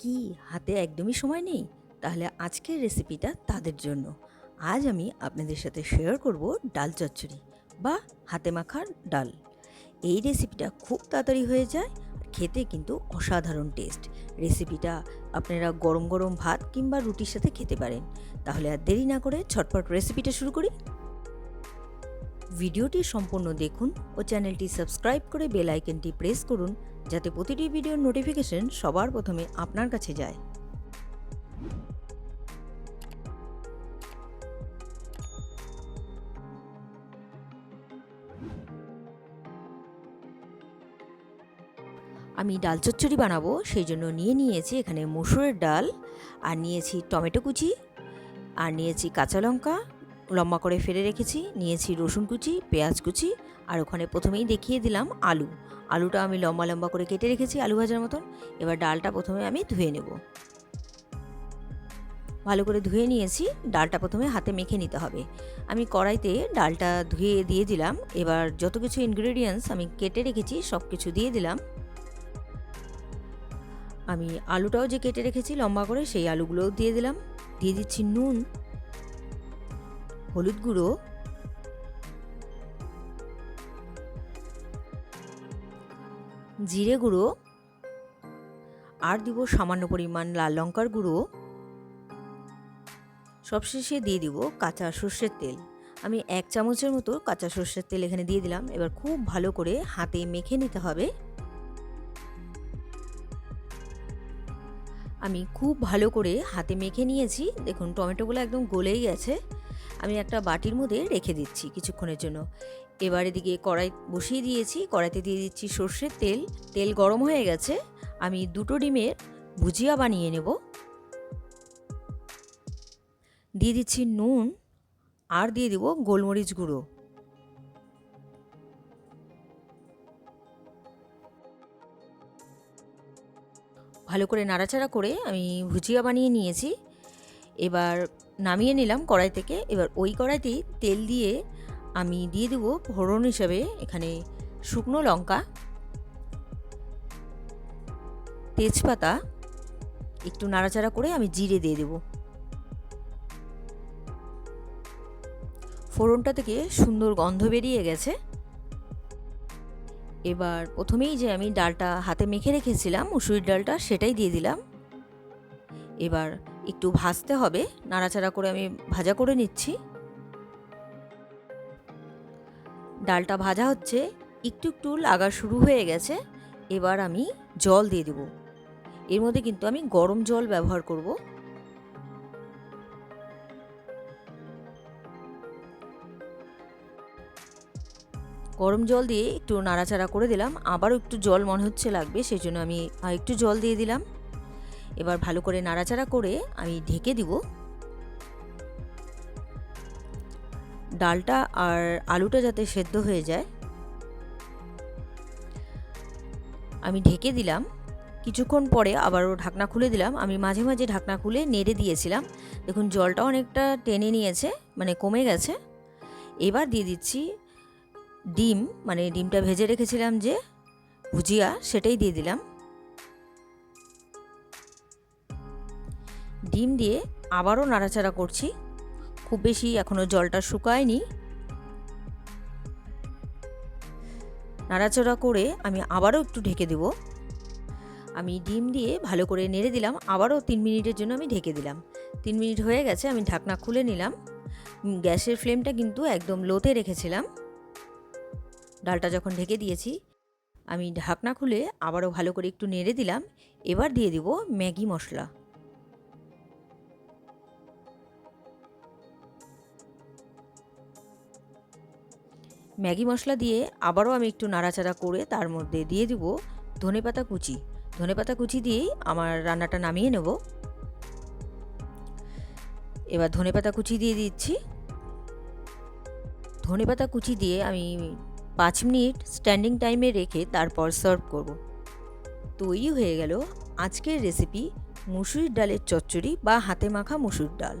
কি, হাতে একদমই সময় নেই? তাহলে আজকের রেসিপিটা তাদের জন্য। আজ আমি আপনাদের সাথে শেয়ার করব ডাল চচ্চড়ি বা হাতে মাখার ডাল। এই রেসিপিটা খুব তাড়াতাড়ি হয়ে যায়, খেতে কিন্তু অসাধারণ টেস্ট রেসিপিটা আপনারা গরম গরম ভাত কিংবা রুটির সাথে খেতে পারেন। তাহলে আর দেরি না করে ছটপট রেসিপিটা শুরু করি। ভিডিওটি সম্পূর্ণ দেখুন ও চ্যানেলটি সাবস্ক্রাইব করে বেল আইকনটি প্রেস করুন যাতে প্রতিটি ভিডিওর নোটিফিকেশন সবার প্রথমে আপনার কাছে যায়। আমি ডাল চচ্চড়ি বানাবো, সেই জন্য নিয়ে নিয়েছি এখানে মসুরের ডাল, আর নিয়েছি টমেটো কুচি, আর নিয়েছি কাঁচা লঙ্কা, লম্বা করে ফেলে রেখেছি, নিয়েছি রসুন কুচি, পেঁয়াজ কুচি আর ওখানে প্রথমেই দেখিয়ে দিলাম আলু। আলুটা আমি লম্বা লম্বা করে কেটে রেখেছি আলু ভাজার মতন। এবার ডালটা প্রথমে আমি ধুয়ে নেব। ভালো করে ধুয়ে নিয়েছি, ডালটা প্রথমে হাতে মেখে নিতে হবে। আমি কড়াইতে ডালটা ধুয়ে দিয়ে দিলাম। এবার যত কিছু ইনগ্রেডিয়েন্টস আমি কেটে রেখেছি সব কিছু দিয়ে দিলাম। আমি আলুটাও যে কেটে রেখেছি লম্বা করে, সেই আলুগুলোও দিয়ে দিলাম। দিয়ে দিচ্ছি নুন, হলুদ গুঁড়ো জিরে গুঁড়ো আর দিব সামান্য পরিমাণ লাল লঙ্কার গুঁড়ো। সবশেষে দিয়ে দিব কাঁচা সর্ষের তেল। আমি এক চামচের মতো কাঁচা সর্ষের তেল এখানে দিয়ে দিলাম। এবার খুব ভালো করে হাতে মেখে নিতে হবে। আমি খুব ভালো করে হাতে মেখে নিয়েছি। দেখুন, টমেটোগুলো একদম গলেই গেছে। আমি একটা বাটির মধ্যে রেখে দিচ্ছি কিছুক্ষণের জন্য। এবার এদিকে কড়াই বসিয়ে দিয়েছি। কড়াইতে দিয়ে দিচ্ছি সর্ষের তেল। তেল গরম হয়ে গেছে। আমি দুটো ডিমের ভুজিয়া বানিয়ে নেব। দিয়ে দিচ্ছি নুন আর দিয়ে দিব গোলমরিচ গুঁড়ো। ভালো করে নাড়াচাড়া করে আমি ভুজিয়া বানিয়ে নিয়েছি। এবার নামিয়ে নিলাম কড়াই থেকে। এবার ওই কড়াইতেই তেল দিয়ে আমি দিয়ে দেবো ফোড়ন হিসাবে এখানে শুকনো লঙ্কা, তেজপাতা, একটু নাড়াচাড়া করে আমি জিরে দিয়ে দেব। ফোড়নটা থেকে সুন্দর গন্ধ বেরিয়ে গেছে। এবার প্রথমেই যে আমি ডালটা হাতে মেখে রেখেছিলাম, মুসুরির ডালটা সেটাই দিয়ে দিলাম। এবার একটু ভাজতে হবে, নাড়াচাড়া করে আমি ভাজা করে নিচ্ছি। ডালটা ভাজা হচ্ছে, একটু একটু লাগা শুরু হয়ে গেছে, এবার আমি জল দিয়ে দেব। এর মধ্যে কিন্তু আমি গরম জল ব্যবহার করব। গরম জল দিয়ে একটু নাড়াচাড়া করে দিলাম, আবারও একটু জল মনে হচ্ছে লাগবে সেই জন্য আমি একটু জল দিয়ে দিলাম। এবার ভালো করে নাড়াচাড়া করে আমি ঢেকে দিব। ডালটা আর আলুটা যাতে সেদ্ধ হয়ে যায়, আমি ঢেকে দিলাম। কিছুক্ষণ পরে আবারও ঢাকনা খুলে দিলাম। আমি মাঝে মাঝে ঢাকনা খুলে নেড়ে দিয়েছিলাম। দেখুন, জলটা অনেকটা টেনে নিয়েছে মানে কমে গেছে। এবার দিয়ে দিচ্ছি ডিম মানে ডিমটা ভেজে রেখেছিলাম যে ভুজিয়া, সেটাই দিয়ে দিলাম। ডিম দিয়ে আবারও নাড়াচাড়া করছি। খুব বেশি এখনও জলটা শুকায়নি। নাড়াচড়া করে আমি আবারও একটু ঢেকে দেব। আমি ডিম দিয়ে ভালো করে নেড়ে দিলাম, আবারও তিন মিনিটের জন্য আমি ঢেকে দিলাম। তিন মিনিট হয়ে গেছে, আমি ঢাকনা খুলে নিলাম। গ্যাসের ফ্লেমটা কিন্তু একদম লোতে রেখেছিলাম। ডালটা যখন ঢেকে দিয়েছি, আমি ঢাকনা খুলে আবারও ভালো করে একটু নেড়ে দিলাম। এবার দিয়ে দিব ম্যাগি মশলা। ম্যাগি মশলা দিয়ে আবারও আমি একটু নাড়াচাড়া করে তার মধ্যে দিয়ে দিব ধনেপাতা কুচি। ধনেপাতা কুচি দিয়েই আমার রান্নাটা নামিয়ে নেব। এবার ধনেপাতা কুচি দিয়ে দিচ্ছি। ধনেপাতা কুচি দিয়ে আমি পাঁচ মিনিট স্ট্যান্ডিং টাইমে রেখে তারপর সার্ভ করব। তৈরি হয়ে গেল আজকের রেসিপি মুসুরির ডালের চচ্চড়ি বা হাতে মাখা মুসুর ডাল।